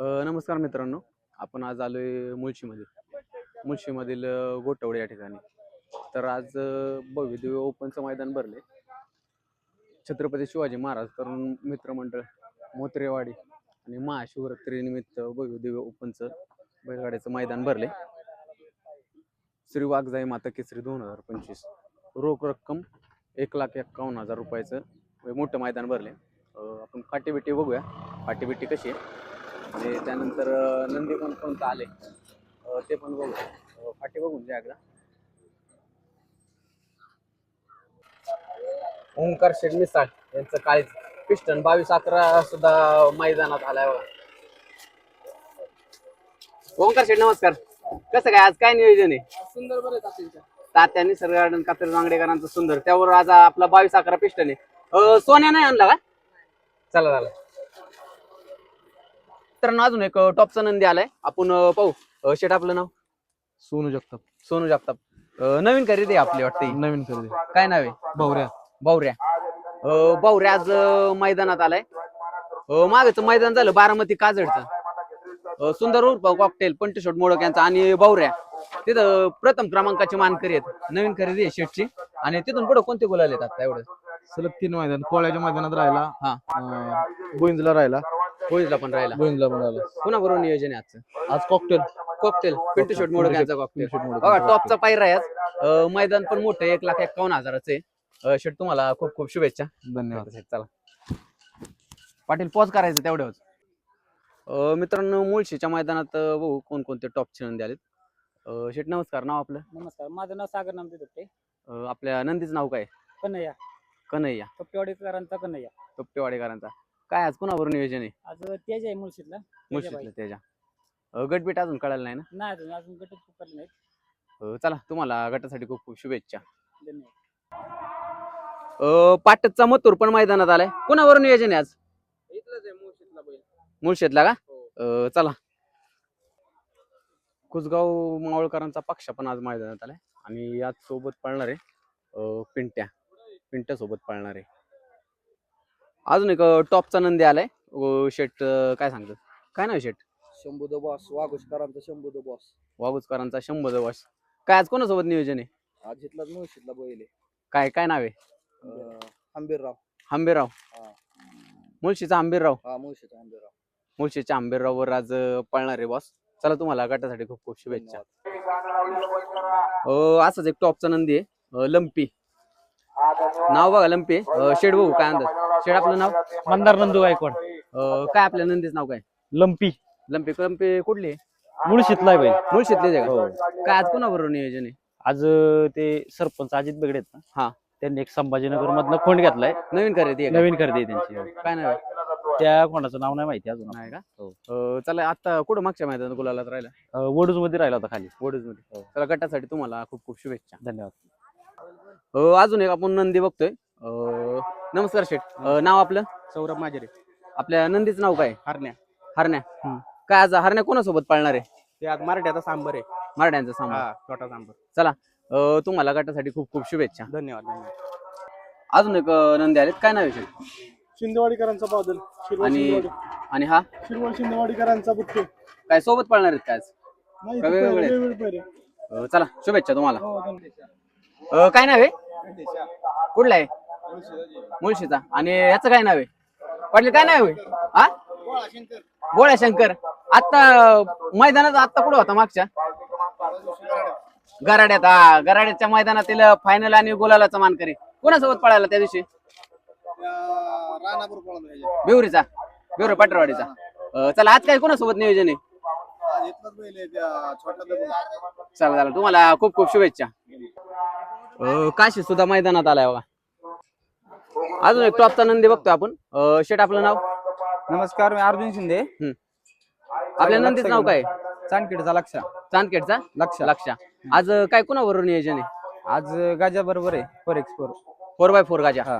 नमस्कार मित्रांनो. आपण आज आलोय मुळशीमध्ये. मुळशीमधील गोटवडे या ठिकाणी. तर आज अ, भव्य दिव्य ओपनचं मैदान भरले छत्रपती शिवाजी महाराज तरुण मित्रमंडळ मोत्रेवाडी आणि महाशिवरात्रीनिमित्त भव्य दिव्य ओपनचं बैलगाड्याचं मैदान भरले श्री वाघजाई माता केसरी दोन हजार पंचवीस. रोख रक्कम एक लाख एक्कावन्न हजार रुपयाचं मोठं मैदान भरले आपण फाटी बघूया. फाटी कशी आहे? आणि त्यानंतर नंदी पण कोणतं आले? ते पण बघू. फाटी बघून घ्या एकदा. ओंकार शेठ मिसाळ यांचं काळीच पिस्टन बावीस अकरा सुद्धा मैदानात आलाय बघा. ओंकार शेठ नमस्कार. कसं काय? आज काय नियोजन आहे? सुंदर बरं तात्या निसर्ग गार्डन कातर जांगडेकरांचं सुंदर. त्यावर आज आपला बावीस अकरा पिस्टन आहे. सोन्या नाही आणला का? चला चला. तर अजून एक टॉपचा नंदी आलाय. आपण पाहू. शेट आपलं नाव? सोनू जगताप. सोनू जगताप. अ, नवीन खरेदी आहे आपली वाटते. नवीन खरेदी काय नाव आहे? भावऱ्या. बावऱ्या अ, बावऱ्या आज अ, मैदानात आलाय. अ, मागचं मैदान झालं बारामती काजडचं. अ, सुंदर उर्फ कॉकटेल पंटशोट मोडक यांचा आणि बावऱ्या तिथं प्रथम क्रमांकाची मानकरी आहेत. नवीन खरेदी आहे शेटची आणि तिथून पुढे कोणते गुलाल आहेत आता एवढं? सलग तीन मैदान कोळ्याच्या मैदानात राहिला. हा. अं, गोविंदला राहिला. होळीला पण राहिला. गोविंदला पण राहिला. पुन्हा बरोबर नियोजन आहे आजचं? आज cocktail cocktail Pintu shot Modak यांचा कॉकटेल बघा टॉपचा पायरा आहे आज. मैदान पण मोठं एक लाख एक्कावन्न हजाराचं आहे. शेट तुम्हाला खूप खूप शुभेच्छा. धन्यवाद. चला. पाटील पॉज करायचं तेवढ्याच मित्रांनो मुळशीच्या मैदानात बघू कोणकोणते टॉपचे नंदी आलेत. अ, शेट नमस्कार. नाव आपलं? नमस्कार. माझं नाव सागर नामदेव दुपटे अ, आपल्या नंदीचं नाव काय? कन्हैया. कन्हैया. कप्पेवाडीकरांचा कन्हैया. टोपटेवाडेकरांचा काय आज बरोबर नियोजन आहे? आज तेज आहे मुळशीतला मुळशीतलं त्याच्या अ, गटबीट अजून कळालं नाही ना? नाही अजून अजून गटच पुकारले नाहीत. अ, चला तुम्हाला गटासाठी खूप खूप शुभेच्छा. धन्यवाद. अ, मथुर पण मैदानात आलाय. कोणावर नियोजन आहे आज? इथलंच आहे मुळशीतला बैल. मुळशीतला का? हो. अ, चला. कुसगाव मावळकरांचा पक्ष पण आज मैदानात आलाय. आणि आज सोबत पळणार आहे अ, पिंट्या. पिंट्या सोबत पळणार. आहे अजून एक टॉपचा नंदी आलाय. शेट काय सांगतो काय नाव शेट? शंभू द बॉस वाघोशकरांचा शंभू द बॉस. वागुचकरांचा शंभर जवळ काय आज कोणासोबत नियोजन आहे? आज इथलाच मुळशीतला बैल काय काय नाव आहे? आहे आंबीरराव. आंबेराव हा. मुळशीचा आंबेराव हा मुळशीचा आंबीरराव. मुळशीच्या आंबेराववर आज अ, पळणार आहे बॉस. चला तुम्हाला गटासाठी खूप खूप शुभेच्छा. अ, असंच एक टॉपचा नंदी आहे अ, लंपी. नाव बघा लंपी शेड बघू काय अंदाज? शेड आपलं नाव? मंदार नंदू गायकवाड. अ, काय आपल्या नंदीचं नाव काय? लंपी. लंपी. लंपी कुठली मुळशीतला आहे बाई. मुळशीतले आहे हो. का काय आज कोणाबरोबर नियोजन आहे? आज अं, ते सरपंच अजित बेगडे आहेत ना? हा. त्यांनी एक संभाजीनगर मधनं खोंड घेतलाय. नवीन खरेदी आहे का? नवीन खरेदी आहे त्यांची काय नाव आहे? त्या खोंडाचं नाव नाही माहिती अजून. नाही का? हो. अ, चला आता कुठं मागच्या मैदानात गुलालात राहिला? वडूजमध्ये राहिला होता खाली. वडूजमध्ये हो. चला गटासाठी तुम्हाला खूप खूप शुभेच्छा. धन्यवाद. अ, अजून एक आपण नंदी बघतोय. अ, नमस्कार शेठ. अ, नाव आपलं? सौरभ माजरे. आपल्या नंदीचं नाव काय? हरण्या. हरण्या. हम्म. काय आज हरण्या कोणासोबत पाळणार आहे? ते आज मराठ्याचा सांबर आहे. मराठ्यांचा सामान छोटा सांबर. चला अ, तुम्हाला गटासाठी खूप खूप शुभेच्छा. धन्यवाद धन्यवाद. अजून एक अ, नंदी आलेत. काय नाव आहे शेठ? शिंदेवाडीकरांचा बादल. शिरवळ आणि शिंदेवाडी. आणि हा? शिरवळ शिंदेवाडीकरांचा बुट्टे. काय सोबत पाळणार आहेत काय आज? नाही वेगवेगळे? वेगवेगळे पैरे अ, चला शुभेच्छा तुम्हाला. हो धन्यवाद. अ, काय नाव आहे? कुठला आहे? मुळशीचा. आणि याचं काय नाव आहे? पाटील काय नाव आहे? हा? गोळ्या शंकर. आता मैदानात आता कुठं होता मागच्या? गराड्यात हा. गराड्याच्या मैदानातील फायनल आणि गोलालाचा मानकरी. कोणासोबत पळाला त्या दिवशी? बिवरीचा. बिवरी पाटरवाडीचा. चला आज काय कोणासोबत नियोजन आहे? चला चला. तुम्हाला खूप खूप शुभेच्छा. काशी सुद्धा मैदानात आलाय बघा. अजून एक टॉपचा नंदी बघतो आपण. अ, शेट आपलं नाव? नमस्कार मी अर्जुन शिंदे. आपल्या नंदीचं नाव काय? चांदखेडचा लक्ष. चांदखेडचा? लक्ष. लक्ष. आज अ, काय कोणाबरोबर नियोजन आहे? आज गाजा बरोबर आहे four x four four by four गाजा. हा.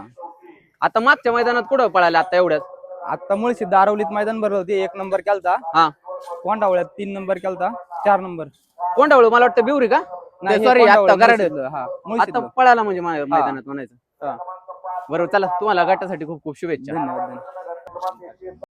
आता मागच्या मैदानात कुठं पळाले आता एवढ्यात? आता मुळशी दारवलीत मैदान भरलं होती एक नंबर केलता. हा. कोंडावळ्यात तीन नंबर केलता चार नंबर. कोंडावळ मला वाटतं बिवरी का? नाही, हे सॉरी आता गराड. मुळशीतलं, हा आता. पळाला म्हणजे मै- मैदानात म्हणायचं. हा. बरोबर चला तुम्हाला गटासाठी खूप खूप शुभेच्छा. धन्यवाद धन्यवाद.